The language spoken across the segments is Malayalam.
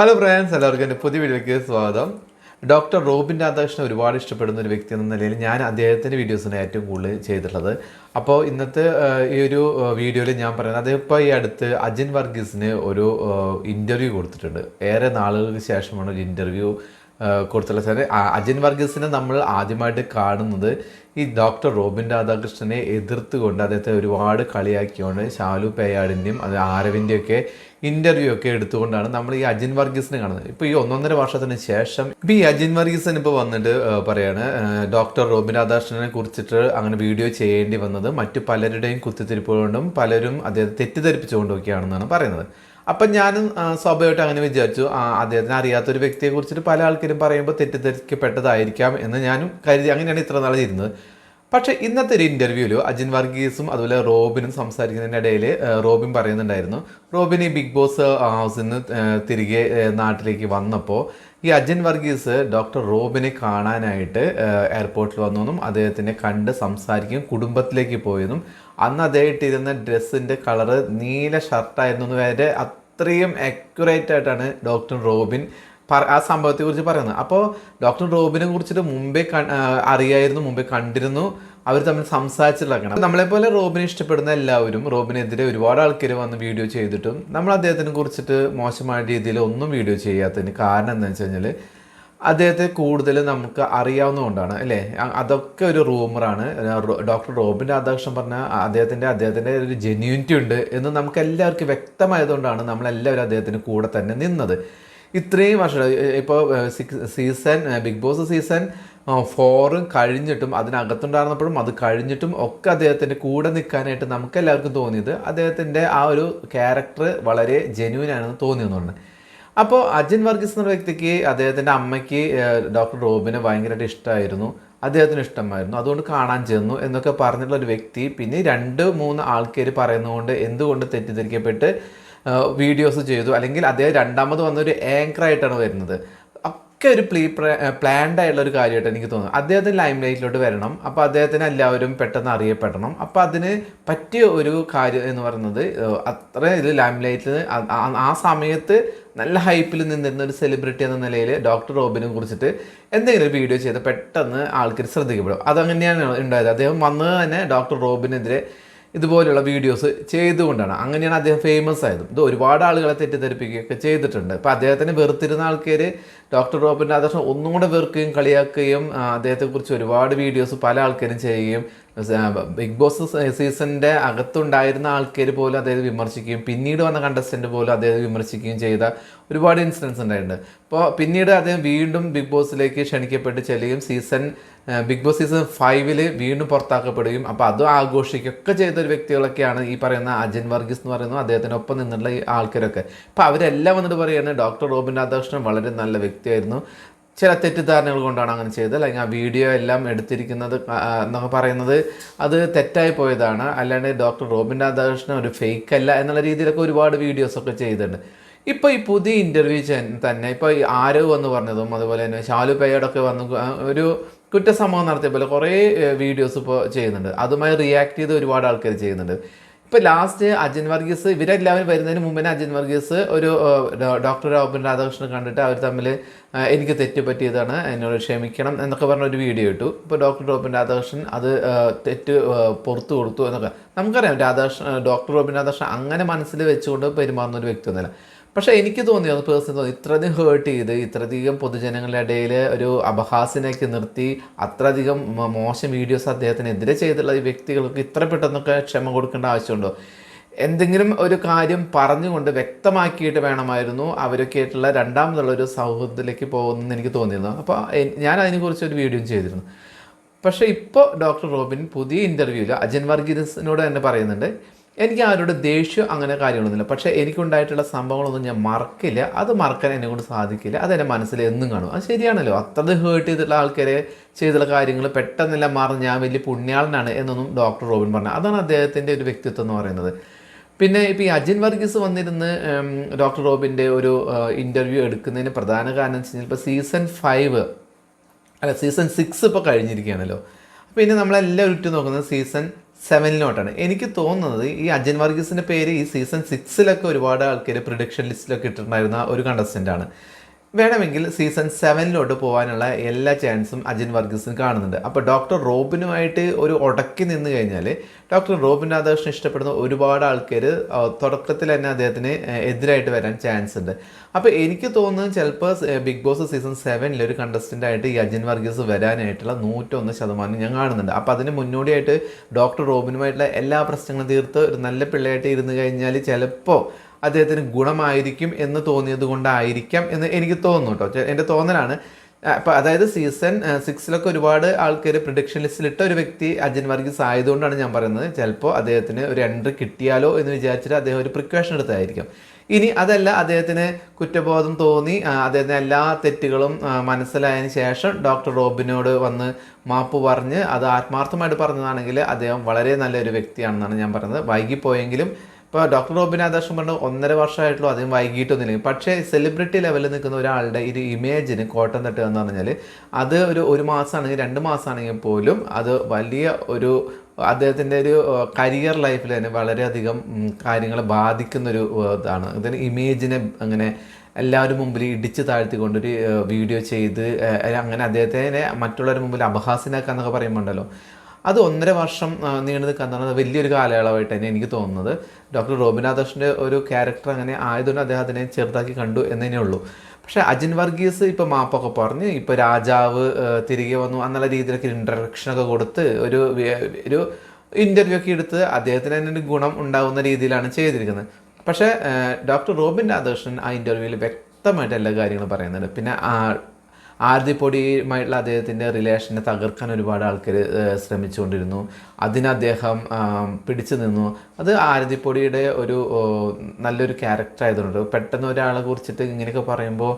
ഹലോ ഫ്രണ്ട്സ് എല്ലാവർക്കും എന്റെ പുതിയ വീഡിയോയ്ക്ക് സ്വാഗതം. ഡോക്ടർ റോബിൻ രാധാകൃഷ്ണൻ ഒരുപാട് ഇഷ്ടപ്പെടുന്ന ഒരു വ്യക്തി എന്ന നിലയിൽ ഞാൻ അദ്ദേഹത്തിന്റെ വീഡിയോസാണ് ഏറ്റവും കൂടുതൽ ചെയ്തിട്ടുള്ളത്. അപ്പോൾ ഇന്നത്തെ ഈ ഒരു വീഡിയോയിൽ ഞാൻ പറയുന്നത് അദ്ദേഹം ഇപ്പോൾ ഈ അടുത്ത് അജിൻ വർഗീസിന് ഒരു ഇന്റർവ്യൂ കൊടുത്തിട്ടുണ്ട്. ഏറെ നാളുകൾക്ക് ശേഷമാണ് ഒരു ഇന്റർവ്യൂ കൊടുത്തുള്ള സാറ് അജിൻ വർഗീസിനെ നമ്മൾ ആദ്യമായിട്ട് കാണുന്നത് ഈ ഡോക്ടർ റോബിൻ രാധാകൃഷ്ണനെ എതിർത്തുകൊണ്ട് അദ്ദേഹത്തെ ഒരുപാട് കളിയാക്കിയാണ് ഷാലു പേയാടിന്റെയും അത് ആരവിന്റെയും ഒക്കെ ഇന്റർവ്യൂ ഒക്കെ എടുത്തുകൊണ്ടാണ് നമ്മൾ ഈ അജിൻ വർഗീസിനെ കാണുന്നത്. ഇപ്പോൾ ഈ ഒന്നൊന്നര വർഷത്തിന് ശേഷം ഇപ്പോൾ ഈ അജിൻ വർഗീസൻ ഇപ്പോൾ വന്നിട്ട് പറയുകയാണ് ഡോക്ടർ റോബിൻ രാധാകൃഷ്ണനെ കുറിച്ചിട്ട് അങ്ങനെ വീഡിയോ ചെയ്യേണ്ടി വന്നത് മറ്റു പലരുടെയും കുത്തിത്തിരിപ്പ് കൊണ്ടും പലരും അദ്ദേഹത്തെ തെറ്റിദ്ധരിപ്പിച്ചുകൊണ്ടൊക്കെയാണെന്നാണ് പറയുന്നത്. അപ്പം ഞാനും സ്വാഭാവികമായിട്ട് അങ്ങനെ വിചാരിച്ചു. അദ്ദേഹത്തിന് അറിയാത്തൊരു വ്യക്തിയെ കുറിച്ചിട്ട് പല ആൾക്കാരും പറയുമ്പോൾ തെറ്റിദ്ധരിക്കപ്പെട്ടതായിരിക്കാം എന്ന് ഞാനും കരുതി അങ്ങനെയാണ് ഇത്ര നാളെ ഇരുന്നത് പക്ഷേ ഇന്നത്തെ ഒരു ഇന്റർവ്യൂവിൽ അജിൻ വർഗീസും അതുപോലെ റോബിനും സംസാരിക്കുന്നതിന്റെ ഇടയിൽ റോബിൻ പറയുന്നുണ്ടായിരുന്നു. റോബിൻ ഈ ബിഗ് ബോസ് ഹൗസിൽ നിന്ന് തിരികെ നാട്ടിലേക്ക് വന്നപ്പോൾ ഈ അജിൻ വർഗീസ് ഡോക്ടർ റോബിനെ കാണാനായിട്ട് എയർപോർട്ടിൽ വന്നെന്നും അദ്ദേഹത്തിനെ കണ്ട് സംസാരിക്കും കുടുംബത്തിലേക്ക് പോയെന്നും അന്ന് അദ്ദേഹം ഇട്ടിരുന്ന ഡ്രസ്സിന്റെ കളറ് നീല ഷർട്ടായിരുന്നു വരെ അത്രയും അക്യുറേറ്റ് ആയിട്ടാണ് ഡോക്ടർ റോബിൻ ആ സംഭവത്തെ കുറിച്ച് പറയുന്നത്. അപ്പോൾ ഡോക്ടർ റോബിനെ കുറിച്ചിട്ട് മുമ്പേ അറിയായിരുന്നു മുമ്പേ കണ്ടിരുന്നു. അവർ തമ്മിൽ സംസാരിച്ചിട്ടുള്ളതാണ് നമ്മളെപ്പോലെ റോബിനെ ഇഷ്ടപ്പെടുന്ന എല്ലാവരും റോബിനെതിരെ ഒരുപാട് ആൾക്കാർ വന്ന് വീഡിയോ ചെയ്തിട്ടും നമ്മൾ അദ്ദേഹത്തിനെ കുറിച്ചിട്ട് മോശമായ രീതിയിൽ ഒന്നും വീഡിയോ ചെയ്യാത്തതിന് കാരണം എന്താണെന്ന് വെച്ച് കഴിഞ്ഞാൽ അദ്ദേഹത്തെ കൂടുതൽ നമുക്ക് അറിയാവുന്നതുകൊണ്ടാണ് അല്ലേ? അതൊക്കെ ഒരു റൂമറാണ് ഡോക്ടർ റോബിൻ രാധാകൃഷ്ണൻ പറഞ്ഞ അദ്ദേഹത്തിന്റെ അദ്ദേഹത്തിന്റെ ഒരു ജെന്യൂനിറ്റി ഉണ്ട് എന്ന് നമുക്ക് എല്ലാവർക്കും വ്യക്തമായതുകൊണ്ടാണ് നമ്മളെല്ലാവരും അദ്ദേഹത്തിന് കൂടെ തന്നെ നിന്നത്. ഇത്രയും വർഷം ഇപ്പോൾ സീസൺ ബിഗ് ബോസ് സീസൺ ഫോറും കഴിഞ്ഞിട്ടും അതിനകത്തുണ്ടായിരുന്നപ്പോഴും അത് കഴിഞ്ഞിട്ടും ഒക്കെ അദ്ദേഹത്തിന്റെ കൂടെ നിൽക്കാനായിട്ട് നമുക്ക് എല്ലാവർക്കും തോന്നിയത് അദ്ദേഹത്തിന്റെ ആ ഒരു ക്യാരക്ടർ വളരെ ജെന്യൂൻ ആണെന്ന് തോന്നിയെന്നുണ്ട് അപ്പോൾ അജിൻ വർഗീസ് എന്ന വ്യക്തിക്ക് അദ്ദേഹത്തിന്റെ അമ്മയ്ക്ക് ഡോക്ടർ റോബിനെ ഭയങ്കരമായിട്ട് ഇഷ്ടമായിരുന്നു അദ്ദേഹത്തിന് ഇഷ്ടമായിരുന്നു. അതുകൊണ്ട് കാണാൻ ചെന്നു എന്നൊക്കെ പറഞ്ഞിട്ടുള്ള ഒരു വ്യക്തി. പിന്നെ രണ്ട് മൂന്ന് ആൾക്കാർ പറയുന്നതുകൊണ്ട് എന്തുകൊണ്ട് തെറ്റിദ്ധരിക്കപ്പെട്ട് വീഡിയോസ് ചെയ്തു. അല്ലെങ്കിൽ അദ്ദേഹം രണ്ടാമത് വന്നൊരു ആങ്കർ ആയിട്ടാണ് വരുന്നത്. ഒക്കെ ഒരു പ്ലീ പ്ലാൻഡ് ആയിട്ടുള്ള ഒരു കാര്യമായിട്ട് എനിക്ക് തോന്നുന്നു. അദ്ദേഹത്തിന് ലൈം ലൈറ്റിലോട്ട് വരണം. അപ്പോൾ അദ്ദേഹത്തിന് എല്ലാവരും പെട്ടെന്ന് അറിയപ്പെടണം. അപ്പോൾ അതിന് പറ്റിയ ഒരു കാര്യം എന്ന് പറയുന്നത് അത്ര ഇത് ലൈം ലൈറ്റിൽ ആ സമയത്ത് നല്ല ഹൈപ്പിൽ നിന്നിരുന്ന ഒരു സെലിബ്രിറ്റി എന്ന നിലയിൽ ഡോക്ടർ റോബിനെ കുറിച്ചിട്ട് എന്തെങ്കിലും വീഡിയോ ചെയ്ത് പെട്ടെന്ന് ആൾക്കാർ ശ്രദ്ധിക്കപ്പെടും. അതങ്ങനെയാണ് ഉണ്ടായത്. അദ്ദേഹം വന്നത് തന്നെ ഡോക്ടർ റോബിനെതിരെ ഇതുപോലുള്ള വീഡിയോസ് ചെയ്തുകൊണ്ടാണ്. അങ്ങനെയാണ് അദ്ദേഹം ഫേമസ് ആയത്. ഇത് ഒരുപാട് ആളുകളെ തെറ്റിദ്ധരിപ്പിക്കുകയൊക്കെ ചെയ്തിട്ടുണ്ട്. ഇപ്പോൾ അദ്ദേഹത്തിന് വെറുത്തിരുന്ന ആൾക്കാർ ഡോക്ടർ റോബിൻ രാധാകൃഷ്ണൻ ഒന്നും കൂടെ വെറുക്കുകയും കളിയാക്കുകയും അദ്ദേഹത്തെക്കുറിച്ച് ഒരുപാട് വീഡിയോസ് പല ആൾക്കാരും ചെയ്യുകയും ബിഗ് ബോസ് സീസണിന്റെ അകത്തുണ്ടായിരുന്ന ആൾക്കാർ പോലും അദ്ദേഹത്തെ വിമർശിക്കുകയും പിന്നീട് വന്ന കണ്ടസ്റ്റന്റ് പോലും അദ്ദേഹത്തെ വിമർശിക്കുകയും ചെയ്ത ഒരുപാട് ഇൻസിഡൻസ് ഉണ്ടായിട്ടുണ്ട്. അപ്പോൾ പിന്നീട് അദ്ദേഹം വീണ്ടും ബിഗ് ബോസിലേക്ക് ക്ഷണിക്കപ്പെട്ട് ചെല്ലുകയും സീസൺ ബിഗ് ബോസ് സീസൺ ഫൈവിൽ വീണ്ടും പുറത്താക്കപ്പെടുകയും അപ്പോൾ അതും ആഘോഷിക്കുകയൊക്കെ ചെയ്ത ഒരു വ്യക്തികളൊക്കെയാണ് ഈ പറയുന്ന അജൻ വർഗീസ് എന്ന് പറയുന്നത് അദ്ദേഹത്തിനൊപ്പം നിന്നുള്ള ഈ ആൾക്കാരൊക്കെ. അപ്പോൾ അവരെല്ലാം വന്നിട്ട് പറയുകയാണ് ഡോക്ടർ റോബിൻ രാധാകൃഷ്ണൻ വളരെ നല്ല വ്യക്തിയായിരുന്നു. ചില തെറ്റിദ്ധാരണകൾ കൊണ്ടാണ് അങ്ങനെ ചെയ്തത്. അല്ലെങ്കിൽ ആ വീഡിയോ എല്ലാം എടുത്തിരിക്കുന്നത് എന്നൊക്കെ പറയുന്നത് അത് തെറ്റായി പോയതാണ്. അല്ലാണ്ട് ഡോക്ടർ റോബിൻ രാധാകൃഷ്ണൻ ഒരു ഫേക്ക് അല്ല എന്നുള്ള രീതിയിലൊക്കെ ഒരുപാട് വീഡിയോസൊക്കെ ചെയ്തിട്ടുണ്ട്. ഇപ്പോൾ ഈ പുതിയ ഇന്റർവ്യൂ തന്നെ ഇപ്പോൾ ഈ ആരവ് എന്ന് പറഞ്ഞതും അതുപോലെ തന്നെ ഷാലു പേയോടൊക്കെ വന്ന് ഒരു കുറ്റസംഭവം നടത്തിയ പോലെ കുറേ വീഡിയോസ് ഇപ്പോൾ ചെയ്യുന്നുണ്ട്. അതുമായി റിയാക്ട് ചെയ്ത് ഒരുപാട് ആൾക്കാർ ചെയ്യുന്നുണ്ട്. ഇപ്പോൾ ലാസ്റ്റ് അജിൻ വർഗീസ് ഇവരെല്ലാവരും വരുന്നതിന് മുമ്പേ അജിൻ വർഗീസ് ഒരു ഡോക്ടർ റോബിൻ രാധാകൃഷ്ണൻ കണ്ടിട്ട് അവർ തമ്മിൽ എനിക്ക് തെറ്റ് പറ്റിയതാണ് എന്നോട് ക്ഷമിക്കണം എന്നൊക്കെ പറഞ്ഞ ഒരു വീഡിയോ ഇട്ടു. ഇപ്പോൾ ഡോക്ടർ റോബിൻ രാധാകൃഷ്ണൻ അത് തെറ്റ് പുറത്തു കൊടുത്തു എന്നൊക്കെ. നമുക്കറിയാം രാധാകൃഷ്ണൻ ഡോക്ടർ റോബിൻ രാധാകൃഷ്ണൻ അങ്ങനെ മനസ്സിൽ വെച്ചുകൊണ്ട് പെരുമാറുന്ന ഒരു വ്യക്തിയൊന്നുമല്ല. പക്ഷേ എനിക്ക് തോന്നി അത് പേഴ്സണൽ തോന്നി. ഇത്രയധികം ഹേർട്ട് ചെയ്ത് ഇത്രയധികം പൊതുജനങ്ങളുടെ ഇടയിൽ ഒരു അപഹാസിനൊക്കെ നിർത്തി അത്രയധികം മോശം വീഡിയോസ് അദ്ദേഹത്തിനെതിരെ ചെയ്തിട്ടുള്ള ഈ വ്യക്തികൾക്ക് ഇത്ര പെട്ടെന്നൊക്കെ ക്ഷമ കൊടുക്കേണ്ട ആവശ്യമുണ്ടോ? എന്തെങ്കിലും ഒരു കാര്യം പറഞ്ഞുകൊണ്ട് വ്യക്തമാക്കിയിട്ട് വേണമായിരുന്നു അവരൊക്കെ ആയിട്ടുള്ള രണ്ടാമതുള്ള ഒരു സൗഹൃദത്തിലേക്ക് പോകുന്നെന്ന് എനിക്ക് തോന്നിയിരുന്നു. അപ്പോൾ ഞാൻ അതിനെക്കുറിച്ച് ഒരു വീഡിയോ ചെയ്തിരുന്നു. പക്ഷേ ഇപ്പോൾ ഡോക്ടർ റോബിൻ പുതിയ ഇന്റർവ്യൂവിൽ അജൻ വർഗീസിനോട് തന്നെ പറയുന്നുണ്ട് എനിക്ക് ആരോട് ദേഷ്യം അങ്ങനെ കാര്യങ്ങളൊന്നുമില്ല. പക്ഷേ എനിക്കുണ്ടായിട്ടുള്ള സംഭവങ്ങളൊന്നും ഞാൻ മറക്കില്ല. അത് മറക്കാൻ എന്നെ കൊണ്ട് സാധിക്കില്ല. അത് എന്റെ മനസ്സിൽ എന്നും കാണും. അത് ശരിയാണല്ലോ. അത്ര ഹേർട്ട് ചെയ്തിട്ടുള്ള ആൾക്കാരെ ചെയ്തുള്ള കാര്യങ്ങൾ പെട്ടെന്നെല്ലാം മറന്ന് ഞാൻ വലിയ പുണ്യാളനാണ് എന്നൊന്നും ഡോക്ടർ റോബിൻ പറഞ്ഞു. അതാണ് അദ്ദേഹത്തിന്റെ ഒരു വ്യക്തിത്വം എന്ന് പറയുന്നത്. പിന്നെ ഇപ്പോൾ ഈ അജിൻ വർഗീസ് വന്നിരുന്ന് ഡോക്ടർ റോബിന്റെ ഒരു ഇന്റർവ്യൂ എടുക്കുന്നതിന് പ്രധാന കാരണം എന്ന് വെച്ച് കഴിഞ്ഞാൽ ഇപ്പോൾ സീസൺ ഫൈവ് അല്ല സീസൺ സിക്സ് ഇപ്പോൾ കഴിഞ്ഞിരിക്കുകയാണല്ലോ. അപ്പോൾ ഇനി ഉറ്റു നോക്കുന്നത് സീസൺ സെവനിലോട്ടാണ്. എനിക്ക് തോന്നുന്നത് ഈ അജൻ വർഗീസിന്റെ പേര് ഈ സീസൺ സിക്സിലൊക്കെ ഒരുപാട് ആൾക്കാർ പ്രിഡിക്ഷൻ ലിസ്റ്റിലൊക്കെ ഇട്ടിട്ടുണ്ടായിരുന്ന ഒരു കണ്ടസ്റ്റന്റ് ആണ്. വേണമെങ്കിൽ സീസൺ സെവനിലോട്ട് പോകാനുള്ള എല്ലാ ചാൻസും അജിൻ വർഗീസിന് കാണുന്നുണ്ട്. അപ്പോൾ ഡോക്ടർ റോബിനുമായിട്ട് ഒരു ഉടക്കി നിന്ന് കഴിഞ്ഞാൽ ഡോക്ടർ റോബിൻ രാധാകൃഷ്ണൻ ഇഷ്ടപ്പെടുന്ന ഒരുപാട് ആൾക്കാർ തുടക്കത്തിൽ തന്നെ അദ്ദേഹത്തിന് എതിരായിട്ട് വരാൻ ചാൻസ് ഉണ്ട്. അപ്പോൾ എനിക്ക് തോന്നുന്നത് ചിലപ്പോൾ ബിഗ് ബോസ് സീസൺ സെവനിൽ ഒരു കണ്ടസ്റ്റന്റായിട്ട് ഈ അജിൻ വർഗീസ് വരാനായിട്ടുള്ള നൂറ്റൊന്ന് ശതമാനം ഞാൻ കാണുന്നുണ്ട്. അപ്പോൾ അതിന് മുന്നോടിയായിട്ട് ഡോക്ടർ റോബിനുമായിട്ടുള്ള എല്ലാ പ്രശ്നങ്ങളും തീർത്ത് ഒരു നല്ല പിള്ളയായിട്ട് ഇരുന്ന് കഴിഞ്ഞാൽ ചിലപ്പോൾ അദ്ദേഹത്തിന് ഗുണമായിരിക്കും എന്ന് തോന്നിയത് കൊണ്ടായിരിക്കാം എന്ന് എനിക്ക് തോന്നുന്നു കേട്ടോ എന്റെ തോന്നലാണ്. അപ്പം അതായത് സീസൺ സിക്സിലൊക്കെ ഒരുപാട് ആൾക്കാർ പ്രിഡിക്ഷൻ ലിസ്റ്റിലിട്ട ഒരു വ്യക്തി അജിൻ വർഗീസ് ആയതുകൊണ്ടാണ് ഞാൻ പറയുന്നത്. ചിലപ്പോൾ അദ്ദേഹത്തിന് ഒരു എൻട്രി കിട്ടിയാലോ എന്ന് വിചാരിച്ചിട്ട് അദ്ദേഹം ഒരു പ്രിക്കോഷൻ എടുത്തായിരിക്കും. ഇനി അതല്ല അദ്ദേഹത്തിന് കുറ്റബോധം തോന്നി അദ്ദേഹത്തിന് എല്ലാ തെറ്റുകളും മനസ്സിലായതിനു ശേഷം ഡോക്ടർ റോബിനോട് വന്ന് മാപ്പ് പറഞ്ഞ് അത് ആത്മാർത്ഥമായിട്ട് പറഞ്ഞതാണെങ്കിൽ അദ്ദേഹം വളരെ നല്ലൊരു വ്യക്തിയാണെന്നാണ് ഞാൻ പറയുന്നത്. വൈകിപ്പോയെങ്കിലും ഇപ്പോൾ ഡോക്ടർ റോബിൻ ആദർശം പറഞ്ഞ ഒന്നര വർഷമായിട്ടുള്ളൂ അധികം വൈകിട്ടൊന്നുമില്ല പക്ഷേ സെലിബ്രിറ്റി ലെവലിൽ നിൽക്കുന്ന ഒരാളുടെ ഒരു ഇമേജിന് കോട്ടം തട്ടുക എന്ന് പറഞ്ഞാൽ അത് ഒരു ഒരു മാസമാണെങ്കിൽ രണ്ട് മാസമാണെങ്കിൽ പോലും അത് വലിയ ഒരു അദ്ദേഹത്തിന്റെ ഒരു കരിയർ ലൈഫിൽ തന്നെ വളരെയധികം കാര്യങ്ങളെ ബാധിക്കുന്നൊരു ഇതാണ്. ഇതിന് ഇമേജിനെ അങ്ങനെ എല്ലാവരും മുമ്പിൽ ഇടിച്ച് താഴ്ത്തിക്കൊണ്ടൊരു വീഡിയോ ചെയ്ത് അങ്ങനെ അദ്ദേഹത്തിനെ മറ്റുള്ളവരുടെ മുമ്പിൽ പറയുമ്പോൾ ഉണ്ടല്ലോ അത് ഒന്നര വർഷം നീണ്ടു നിൽക്കാൻ വലിയൊരു കാലയളവായിട്ട് തന്നെ എനിക്ക് തോന്നുന്നത്. ഡോക്ടർ റോബിനാഥേഷിന്റെ ഒരു ക്യാരക്ടർ അങ്ങനെ ആയതുകൊണ്ട് അദ്ദേഹം അതിനെ ചെറുതാക്കി കണ്ടു എന്നേ ഉള്ളൂ. പക്ഷേ അജിൻ വർഗീസ് ഇപ്പോൾ മാപ്പൊക്കെ പറഞ്ഞ് ഇപ്പോൾ രാജാവ് തിരികെ വന്നു എന്നുള്ള രീതിയിലൊക്കെ ഇൻട്രഡക്ഷനൊക്കെ കൊടുത്ത് ഒരു ഒരു ഇന്റർവ്യൂ ഒക്കെ എടുത്ത് അദ്ദേഹത്തിന് തന്നെ ഒരു ഗുണം ഉണ്ടാകുന്ന രീതിയിലാണ് ചെയ്തിരിക്കുന്നത്. പക്ഷേ ഡോക്ടർ റോബിൻ രാധാകൃഷ്ണൻ ആ ഇന്റർവ്യൂവിൽ വ്യക്തമായിട്ട് എല്ലാ കാര്യങ്ങളും പറയുന്നുണ്ട്. പിന്നെ ആ ആർദിപ്പൊടിയുമായിട്ടുള്ള അദ്ദേഹത്തിന്റെ റിലേഷനെ തകർക്കാൻ ഒരുപാട് ആൾക്കാർ ശ്രമിച്ചുകൊണ്ടിരുന്നു. അതിന് അദ്ദേഹം പിടിച്ചു നിന്നു. അത് ആരതിപ്പൊടിയുടെ ഒരു നല്ലൊരു ക്യാരക്ടർ ആയതുകൊണ്ട്. പെട്ടെന്ന് ഒരാളെ കുറിച്ചിട്ട് ഇങ്ങനെയൊക്കെ പറയുമ്പോൾ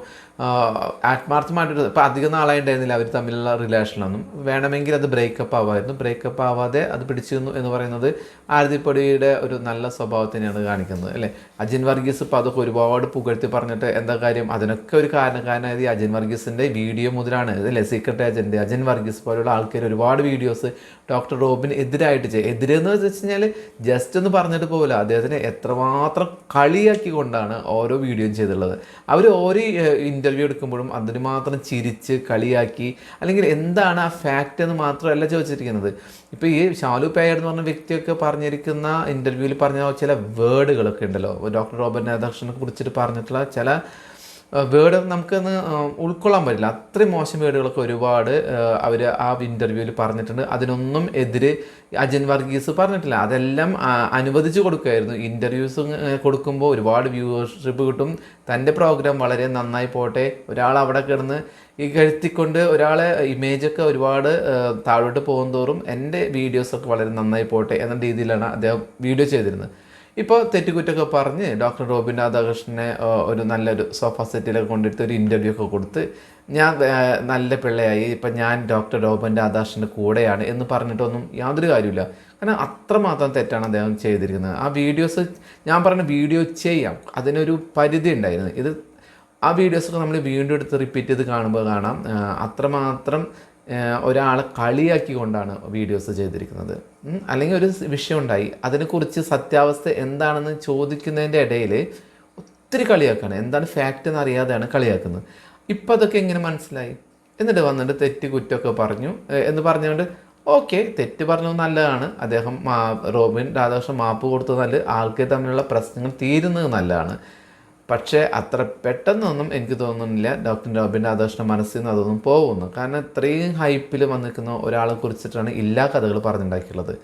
ആത്മാർത്ഥമായിട്ടൊരു ഇപ്പോൾ അധികം നാളായി ഉണ്ടായിരുന്നില്ല അവർ തമ്മിലുള്ള റിലേഷനൊന്നും വേണമെങ്കിൽ അത് ബ്രേക്കപ്പ് ആവായിരുന്നു. ബ്രേക്കപ്പ് ആവാതെ അത് പിടിച്ചു നിന്നു എന്ന് പറയുന്നത് ആരതിപ്പൊടിയുടെ ഒരു നല്ല സ്വഭാവത്തിനെയാണ് കാണിക്കുന്നത് അല്ലേ? അജിൻ വർഗീസ് ഇപ്പോൾ അതൊക്കെ ഒരുപാട് പുകഴ്ത്തി പറഞ്ഞിട്ട് എന്താ കാര്യം? അതിനൊക്കെ ഒരു കാരണക്കാരനായത് ഈ അജിൻ വർഗീസിന്റെ വീഡിയോ മുതലാണ് അല്ലേ സീക്രട്ട് ഏജന്റ് അജൻ വർഗീസ് പോലുള്ള ആൾക്കാർ ഒരുപാട് വീഡിയോസ് ഡോക്ടർ റോബിന് എതിരായിട്ട് ചെയ്യും എതിരെന്ന് വെച്ച് കഴിഞ്ഞാൽ ജസ്റ്റ് ഒന്ന് പറഞ്ഞിട്ട് പോകില്ല അദ്ദേഹത്തിനെ എത്രമാത്രം കളിയാക്കിക്കൊണ്ടാണ് ഓരോ വീഡിയോയും ചെയ്തിട്ടുള്ളത് അവർ ഓരോ ഇന്റർവ്യൂ എടുക്കുമ്പോഴും അതിന് മാത്രം ചിരിച്ച് കളിയാക്കി അല്ലെങ്കിൽ എന്താണ് ആ ഫാക്റ്റ് എന്ന് മാത്രമല്ല ചോദിച്ചിരിക്കുന്നത്. ഇപ്പോൾ ഈ ഷാലു പേയർ എന്ന് പറഞ്ഞ വ്യക്തിയൊക്കെ പറഞ്ഞിരിക്കുന്ന ഇന്റർവ്യൂവിൽ പറഞ്ഞ ചില വേർഡുകളൊക്കെ ഉണ്ടല്ലോ. ഡോക്ടർ റോബർട്ട് നേതാക്ഷനെ കുറിച്ചിട്ട് പറഞ്ഞിട്ടുള്ള ചില വേർഡ് നമുക്കൊന്ന് ഉൾക്കൊള്ളാൻ പറ്റില്ല. അത്രയും മോശം വേർഡുകളൊക്കെ ഒരുപാട് അവർ ആ ഇന്റർവ്യൂവിൽ പറഞ്ഞിട്ടുണ്ട്. അതിനൊന്നും എതിര് അജൻ വർഗീസ് പറഞ്ഞിട്ടില്ല. അതെല്ലാം അനുവദിച്ചു കൊടുക്കുമായിരുന്നു ഇന്റർവ്യൂസ് കൊടുക്കുമ്പോൾ ഒരുപാട് വ്യൂവർഷിപ്പ് കിട്ടും. തന്റെ പ്രോഗ്രാം വളരെ നന്നായി പോട്ടെ. ഒരാൾ അവിടെ കിടന്ന് ഈ കഴുത്തിക്കൊണ്ട് ഒരാളെ ഇമേജൊക്കെ ഒരുപാട് താഴോട്ട് താഴോട്ട് പോകുന്നതോറും എന്റെ വീഡിയോസൊക്കെ വളരെ നന്നായി പോട്ടെ എന്ന രീതിയിലാണ് അദ്ദേഹം വീഡിയോ ചെയ്തിരുന്നത്. ഇപ്പോൾ തെറ്റുകുറ്റൊക്കെ പറഞ്ഞ് ഡോക്ടർ റോബിൻ രാധാകൃഷ്ണനെ ഒരു നല്ലൊരു സോഫ സെറ്റിലൊക്കെ കൊണ്ടിട്ട് ഒരു ഇന്റർവ്യൂ ഒക്കെ കൊടുത്ത് ഞാൻ നല്ല പിള്ളയായി ഇപ്പം ഞാൻ ഡോക്ടർ റോബിൻ രാധാകൃഷ്ണന്റെ കൂടെയാണ് എന്ന് പറഞ്ഞിട്ടൊന്നും യാതൊരു കാര്യമില്ല കാരണം അത്രമാത്രം തെറ്റാണ് അദ്ദേഹം ചെയ്തിരിക്കുന്നത്. ആ വീഡിയോസ് ഞാൻ പറഞ്ഞ വീഡിയോ ചെയ്യാം. അതിനൊരു പരിധി ഉണ്ടായിരുന്നു. ഇത് ആ വീഡിയോസൊക്കെ നമ്മൾ വീണ്ടും എടുത്ത് റിപ്പീറ്റ് ചെയ്ത് കാണുമ്പോൾ കാണാം. അത്രമാത്രം ഒരാളെ കളിയാക്കി കൊണ്ടാണ് വീഡിയോസ് ചെയ്തിരിക്കുന്നത് അല്ലെങ്കിൽ ഒരു വിഷയം ഉണ്ടായി. അതിനെക്കുറിച്ച് സത്യാവസ്ഥ എന്താണെന്ന് ചോദിക്കുന്നതിന്റെ ഇടയിൽ ഒത്തിരി കളിയാക്കാണ്. എന്താണ് ഫാക്റ്റ് എന്ന് അറിയാതെയാണ് കളിയാക്കുന്നത്. ഇപ്പം അതൊക്കെ എങ്ങനെ മനസ്സിലായി? എന്നിട്ട് വന്നിട്ട് തെറ്റ് കുറ്റമൊക്കെ പറഞ്ഞു. എന്ന് പറഞ്ഞുകൊണ്ട് ഓക്കെ തെറ്റ് പറഞ്ഞത് നല്ലതാണ്. അദ്ദേഹം മാ റോബിൻ രാധാകൃഷ്ണൻ മാപ്പ് കൊടുത്തത് നല്ല ആൾക്കാർ തമ്മിലുള്ള പ്രശ്നങ്ങൾ തീരുന്നത് നല്ലതാണ്. പക്ഷേ അത്ര പെട്ടെന്നൊന്നും എനിക്ക് തോന്നുന്നില്ല. ഡോക്ടർ റോബിൻ രാധാകൃഷ്ണൻ മനസ്സിൽ നിന്ന് അതൊന്നും പോകുന്നു. കാരണം ഇത്രയും ഹൈപ്പിൽ വന്നിരിക്കുന്ന ഒരാളെ കുറിച്ചിട്ടാണ് എല്ലാ കഥകൾ പറഞ്ഞിട്ടുണ്ടാക്കിയുള്ളത്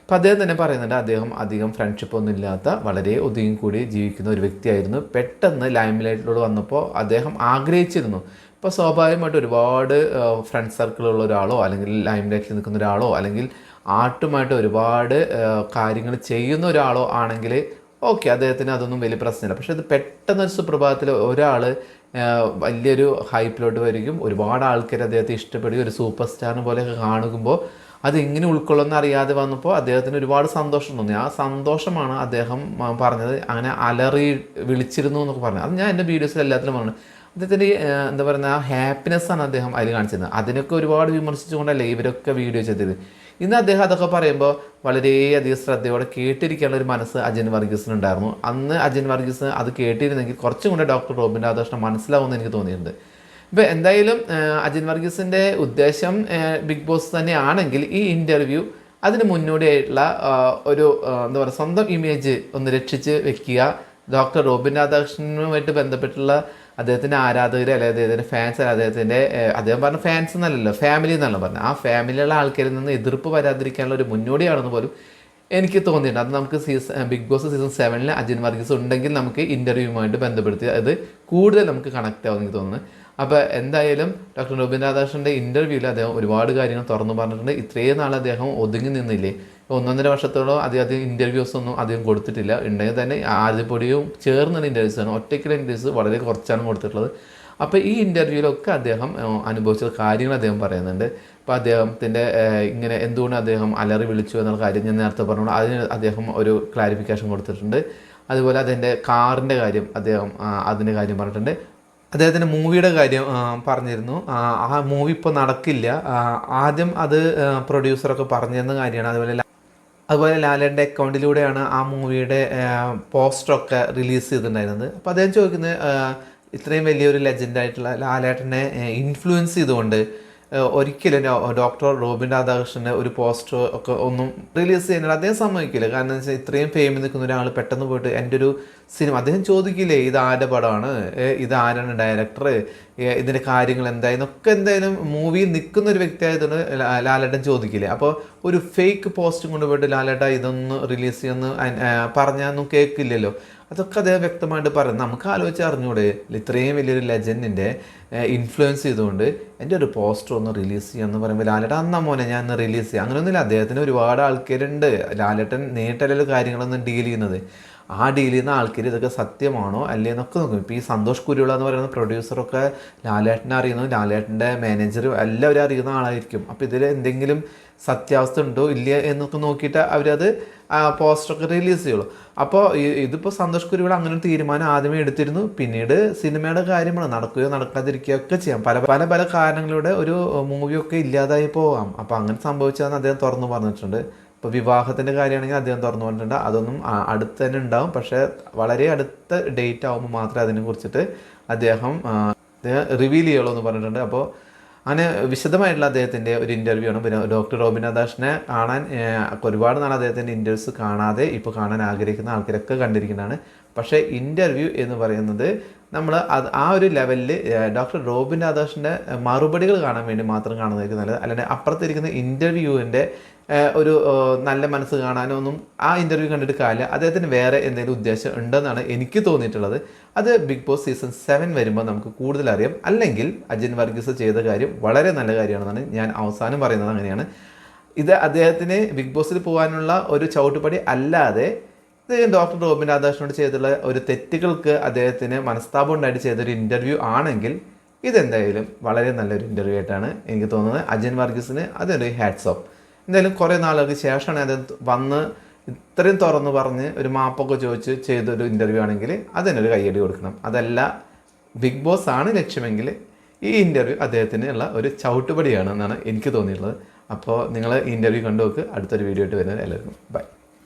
ഇപ്പം അദ്ദേഹം തന്നെ പറയുന്നുണ്ട് അദ്ദേഹം അധികം ഫ്രണ്ട്ഷിപ്പ് ഒന്നും ഇല്ലാത്ത വളരെ ഒതുങ്ങി കൂടി ജീവിക്കുന്ന ഒരു വ്യക്തിയായിരുന്നു. പെട്ടെന്ന് ലൈംലൈറ്റിലൂടെ വന്നപ്പോൾ അദ്ദേഹം ആഗ്രഹിച്ചിരുന്നു. ഇപ്പോൾ സ്വാഭാവികമായിട്ട് ഒരുപാട് ഫ്രണ്ട് സർക്കിളുള്ള ഒരാളോ അല്ലെങ്കിൽ ലൈംലൈറ്റിൽ നിൽക്കുന്ന ഒരാളോ അല്ലെങ്കിൽ ആർട്ടുമായിട്ട് ഒരുപാട് കാര്യങ്ങൾ ചെയ്യുന്ന ഒരാളോ ആണെങ്കിൽ ഓക്കെ അദ്ദേഹത്തിന് അതൊന്നും വലിയ പ്രശ്നമില്ല. പക്ഷേ ഇത് പെട്ടെന്ന് ഒരു സുപ്രഭാതത്തിൽ ഒരാൾ വലിയൊരു ഹൈപ്പിലോട്ട് വരികയും ഒരുപാട് ആൾക്കാർ അദ്ദേഹത്തെ ഇഷ്ടപ്പെടുകയും ഒരു സൂപ്പർ സ്റ്റാറിനെ പോലെയൊക്കെ കാണുമ്പോൾ അതെങ്ങനെ ഉൾക്കൊള്ളുന്ന അറിയാതെ വന്നപ്പോൾ അദ്ദേഹത്തിന് ഒരുപാട് സന്തോഷം തോന്നി. ആ സന്തോഷമാണ് അദ്ദേഹം പറഞ്ഞത്. അങ്ങനെ അലറി വിളിച്ചിരുന്നു എന്നൊക്കെ പറഞ്ഞു. അത് ഞാൻ എന്റെ വീഡിയോസിൽ എല്ലാത്തിലും പറഞ്ഞു. അദ്ദേഹത്തിന്റെ എന്താ പറയുന്നത് ആ ഹാപ്പിനെസ് ആണ് അദ്ദേഹം അതിൽ കാണിച്ചത് അതിനൊക്കെ ഒരുപാട് വിമർശിച്ചുകൊണ്ടല്ലേ ഇവരൊക്കെ വീഡിയോ ചെയ്തത്. ഇന്ന് അദ്ദേഹം അതൊക്കെ പറയുമ്പോൾ വളരെയധികം ശ്രദ്ധയോടെ കേട്ടിരിക്കാനുള്ള ഒരു മനസ്സ് അജിൻ വർഗീസിനുണ്ടായിരുന്നു അന്ന് അജൻ വർഗീസ് അത് കേട്ടിരുന്നെങ്കിൽ കുറച്ചും കൂടെ ഡോക്ടർ റോബിൻ രാധാകൃഷ്ണൻ മനസ്സിലാവുമെന്ന് എനിക്ക് തോന്നിയിട്ടുണ്ട്. ഇപ്പം എന്തായാലും അജിൻ വർഗീസിന്റെ ഉദ്ദേശം ബിഗ് ബോസ് തന്നെയാണെങ്കിൽ ഈ ഇന്റർവ്യൂ അതിന് മുന്നോടിയായിട്ടുള്ള ഒരു എന്താ പറയുക സ്വന്തം ഇമേജ് ഒന്ന് രക്ഷിച്ച് വെക്കുക. ഡോക്ടർ റോബിൻ രാധാകൃഷ്ണനുമായിട്ട് ബന്ധപ്പെട്ടുള്ള അദ്ദേഹത്തിന്റെ ആരാധകർ അല്ലെങ്കിൽ അദ്ദേഹത്തിന്റെ ഫാൻസ് അദ്ദേഹത്തിന്റെ അദ്ദേഹം പറഞ്ഞ ഫാൻസ് എന്നല്ലല്ലോ ഫാമിലി എന്നല്ല പറഞ്ഞത് ആ ഫാമിലിയുള്ള ആൾക്കാരിൽ നിന്ന് എതിർപ്പ് വരാതിരിക്കാനുള്ള ഒരു മുന്നോടിയാണെന്ന് പോലും എനിക്ക് തോന്നിയിട്ടുണ്ട്. അത് നമുക്ക് സീസൺ ബിഗ് ബോസ് സീസൺ സെവനിൽ അജിൻ വർഗീസ് ഉണ്ടെങ്കിൽ നമുക്ക് ഇന്റർവ്യൂവുമായിട്ട് ബന്ധപ്പെടുത്തി അത് കൂടുതൽ നമുക്ക് കണക്റ്റ് ആവും എനിക്ക് തോന്നുന്നു. അപ്പോൾ എന്തായാലും ഡോക്ടർ റോബിൻ രാധാകൃഷ്ണന്റെ ഇന്റർവ്യൂവിൽ അദ്ദേഹം ഒരുപാട് കാര്യങ്ങൾ തുറന്നു പറഞ്ഞിട്ടുണ്ട്. ഇത്രയും നാൾ അദ്ദേഹം ഒതുങ്ങി നിന്നില്ലേ? ഒന്നൊന്നര വർഷത്തോളം അധികം അധികം ഇന്റർവ്യൂസ് ഒന്നും അധികം കൊടുത്തിട്ടില്ല. ഉണ്ടെങ്കിൽ തന്നെ ആദ്യപൊടിയും ഇന്റർവ്യൂസ് ആണ്. ഒറ്റയ്ക്കുള്ള ഇന്റർവ്യൂസ് വളരെ കുറച്ചാണ് കൊടുത്തിട്ടുള്ളത്. അപ്പോൾ ഈ ഇന്റർവ്യൂവിലൊക്കെ അദ്ദേഹം അനുഭവിച്ച കാര്യങ്ങൾ അദ്ദേഹം പറയുന്നുണ്ട്. അപ്പോൾ അദ്ദേഹത്തിന്റെ ഇങ്ങനെ എന്തുകൊണ്ട് അദ്ദേഹം അലറി വിളിച്ചു എന്നുള്ള കാര്യം ഞാൻ നേരത്തെ പറഞ്ഞു അതിന് അദ്ദേഹം ഒരു ക്ലാരിഫിക്കേഷൻ കൊടുത്തിട്ടുണ്ട്. അതുപോലെ അതിന്റെ കാറിന്റെ കാര്യം അദ്ദേഹം അതിന്റെ കാര്യം പറഞ്ഞിട്ടുണ്ട്. അദ്ദേഹത്തിന്റെ മൂവിയുടെ കാര്യം പറഞ്ഞിരുന്നു. ആ, മൂവി ഇപ്പോൾ നടക്കില്ല. ആദ്യം അത് പ്രൊഡ്യൂസറൊക്കെ പറഞ്ഞിരുന്ന കാര്യമാണ്. അതുപോലെ അതുപോലെ ലാലന്റെ അക്കൗണ്ടിലൂടെയാണ് ആ മൂവിയുടെ പോസ്റ്ററൊക്കെ റിലീസ് ചെയ്തിട്ടുണ്ടായിരുന്നത്. അപ്പോൾ അദ്ദേഹം ചോദിക്കുന്നത് ഇത്രയും വലിയൊരു ലെജൻഡായിട്ടുള്ള ലാലേട്ടനെ ഇൻഫ്ലുവൻസ് ചെയ്തുകൊണ്ട് ഒരിക്കലും ഡോക്ടർ റോബിൻ രാധാകൃഷ്ണന്റെ ഒരു പോസ്റ്റർ ഒക്കെ ഒന്നും റിലീസ് ചെയ്യുന്നില്ല. അദ്ദേഹം സമ്മതിക്കില്ല. കാരണം വെച്ചാൽ ഇത്രയും ഫെയിമിൽ നിൽക്കുന്ന ഒരാൾ പെട്ടെന്ന് പോയിട്ട് എന്റെ ഒരു സിനിമ. അദ്ദേഹം ചോദിക്കില്ലേ ഇത് ആരുടെ പടമാണ്? ഇത് ആരാണ് ഡയറക്ടർ ഇതിന്റെ കാര്യങ്ങൾ എന്തായെന്നൊക്കെ എന്തായാലും മൂവിയിൽ നിൽക്കുന്ന ഒരു വ്യക്തി ആയതുകൊണ്ട് ലാലേട്ടൻ ചോദിക്കില്ലേ. അപ്പോൾ ഒരു ഫേക്ക് പോസ്റ്റ് കൊണ്ടുപോയിട്ട് ലാലേട്ട ഇതൊന്ന് റിലീസ് ചെയ്യുന്നു പറഞ്ഞാന്നും കേൾക്കില്ലല്ലോ. അതൊക്കെ അദ്ദേഹം വ്യക്തമായിട്ട് പറയും നമുക്ക് ആലോചിച്ച് അറിഞ്ഞൂടെ ഇത്രയും വലിയൊരു ലെജൻഡിന്റെ ഇൻഫ്ലുവൻസ് ചെയ്തുകൊണ്ട് എന്റെ ഒരു പോസ്റ്റർ ഒന്ന് റിലീസ് ചെയ്യാമെന്ന് പറയുമ്പോൾ ലാലേട്ടൻ അന്ന മോനെ ഞാൻ ഒന്ന് റിലീസ് ചെയ്യാം. അങ്ങനെയൊന്നുമില്ല അദ്ദേഹത്തിന് ഒരുപാട് ആൾക്കാരുണ്ട്. ലാലേട്ടൻ നേരിട്ടല്ലല്ലോ കാര്യങ്ങളൊന്നും ഡീൽ ചെയ്യുന്നത്. ആ ഡീൽ ചെയ്യുന്ന ആൾക്കാർ ഇതൊക്കെ സത്യമാണോ അല്ലേ എന്നൊക്കെ നോക്കും. ഇപ്പോൾ ഈ സന്തോഷ് കുരുവിള എന്ന് പറയുന്ന പ്രൊഡ്യൂസറൊക്കെ ലാലേട്ടനെ അറിയുന്നു. ലാലേട്ടന്റെ മാനേജർ എല്ലാവരും അറിയുന്ന ആളായിരിക്കും. അപ്പോൾ ഇതിൽ എന്തെങ്കിലും സത്യാവസ്ഥ ഉണ്ടോ ഇല്ല എന്നൊക്കെ നോക്കിയിട്ട് അവരത് പോസ്റ്ററൊക്കെ റിലീസ് ചെയ്യുള്ളൂ. അപ്പോൾ ഇതിപ്പോൾ സന്തോഷ് കുരുവിള അങ്ങനെ തീരുമാനം ആദ്യമേ എടുത്തിരുന്നു. പിന്നീട് സിനിമയുടെ കാര്യമാണ് നടക്കുകയോ നടക്കാതിരിക്കുകയോ ഒക്കെ ചെയ്യാം. പല പല പല കാരണങ്ങളിലൂടെ ഒരു മൂവിയൊക്കെ ഇല്ലാതായി പോകാം അപ്പോൾ അങ്ങനെ സംഭവിച്ചതെന്ന് അദ്ദേഹം തുറന്നു പറഞ്ഞിട്ടുണ്ട്. ഇപ്പോൾ വിവാഹത്തിന്റെ കാര്യമാണെങ്കിൽ അദ്ദേഹം തുറന്നു പറഞ്ഞിട്ടുണ്ട്. അതൊന്നും അടുത്ത് തന്നെ ഉണ്ടാവും. പക്ഷേ വളരെ അടുത്ത ഡേറ്റ് ആകുമ്പോൾ മാത്രമേ അതിനെ കുറിച്ചിട്ട് അദ്ദേഹം അദ്ദേഹം റിവീൽ ചെയ്യുള്ളൂ എന്ന് പറഞ്ഞിട്ടുണ്ട്. അപ്പോൾ അങ്ങനെ വിശദമായിട്ടുള്ള അദ്ദേഹത്തിന്റെ ഒരു ഇന്റർവ്യൂ ആണ്. പിന്നെ ഡോക്ടർ റോബിൻ ദാസിനെ കാണാൻ ഒരുപാട് നാൾ അദ്ദേഹത്തിന്റെ ഇന്റർവ്യൂസ് കാണാതെ ഇപ്പോൾ കാണാൻ ആഗ്രഹിക്കുന്ന ആൾക്കാരൊക്കെ കണ്ടിരിക്കുന്നതാണ്. പക്ഷേ ഇന്റർവ്യൂ എന്ന് പറയുന്നത് നമ്മൾ അത് ആ ഒരു ലെവലിൽ ഡോക്ടർ റോബിൻ രാധാകൃഷ്ണന്റെ മറുപടികൾ കാണാൻ വേണ്ടി മാത്രം കാണുന്നതായിരിക്കും നല്ലത്. അല്ലാണ്ട് അപ്പുറത്തിരിക്കുന്ന ഇന്റർവ്യൂവിന്റെ ഒരു നല്ല മനസ്സ് കാണാനൊന്നും ആ ഇന്റർവ്യൂ കണ്ടിട്ട് കാര്യമില്ല. അദ്ദേഹത്തിന് വേറെ എന്തെങ്കിലും ഉദ്ദേശം ഉണ്ടെന്നാണ് എനിക്ക് തോന്നിയിട്ടുള്ളത്. അത് ബിഗ് ബോസ് സീസൺ സെവൻ വരുമ്പോൾ നമുക്ക് കൂടുതൽ അറിയാം. അല്ലെങ്കിൽ അജിൻ വർഗീസ് ചെയ്ത കാര്യം വളരെ നല്ല കാര്യമാണെന്നാണ് ഞാൻ അവസാനം പറയുന്നത് അങ്ങനെയാണ്. ഇത് അദ്ദേഹത്തിന് ബിഗ് ബോസിൽ പോകാനുള്ള ഒരു ചവിട്ടുപടി അല്ലാതെ ഇത് ഡോക്ടർ റോബിൻ രാധാകൃഷ്ണനോട് ചെയ്തിട്ടുള്ള ഒരു തെറ്റുകൾക്ക് അദ്ദേഹത്തിന് മനസ്താപം ഉണ്ടായിട്ട് ചെയ്തൊരു ഇന്റർവ്യൂ ആണെങ്കിൽ ഇതെന്തായാലും വളരെ നല്ലൊരു ഇന്റർവ്യൂ ആയിട്ടാണ് എനിക്ക് തോന്നുന്നത്. അജയൻ വർഗീസിന് അതൊരു ഹാറ്റ്സ് ഓഫ് എന്തായാലും കുറേ നാളുകൾക്ക് ശേഷമാണ് അത് വന്ന് ഇത്രയും തുറന്ന് പറഞ്ഞ് ഒരു മാപ്പൊക്കെ ചോദിച്ച് ചെയ്തൊരു ഇന്റർവ്യൂ ആണെങ്കിൽ അതിനൊരു കയ്യടി കൊടുക്കണം. അതല്ല ബിഗ് ബോസ് ആണ് ലക്ഷ്യമെങ്കിൽ ഈ ഇന്റർവ്യൂ അദ്ദേഹത്തിന് ഉള്ള ഒരു ചവിട്ടുപടിയാണ് എന്നാണ് എനിക്ക് തോന്നിയിട്ടുള്ളത്. അപ്പോൾ നിങ്ങൾ ഈ ഇന്റർവ്യൂ കണ്ടു നോക്ക് അടുത്തൊരു വീഡിയോ ആയിട്ട് വരുന്നത് എല്ലാവർക്കും. ബൈ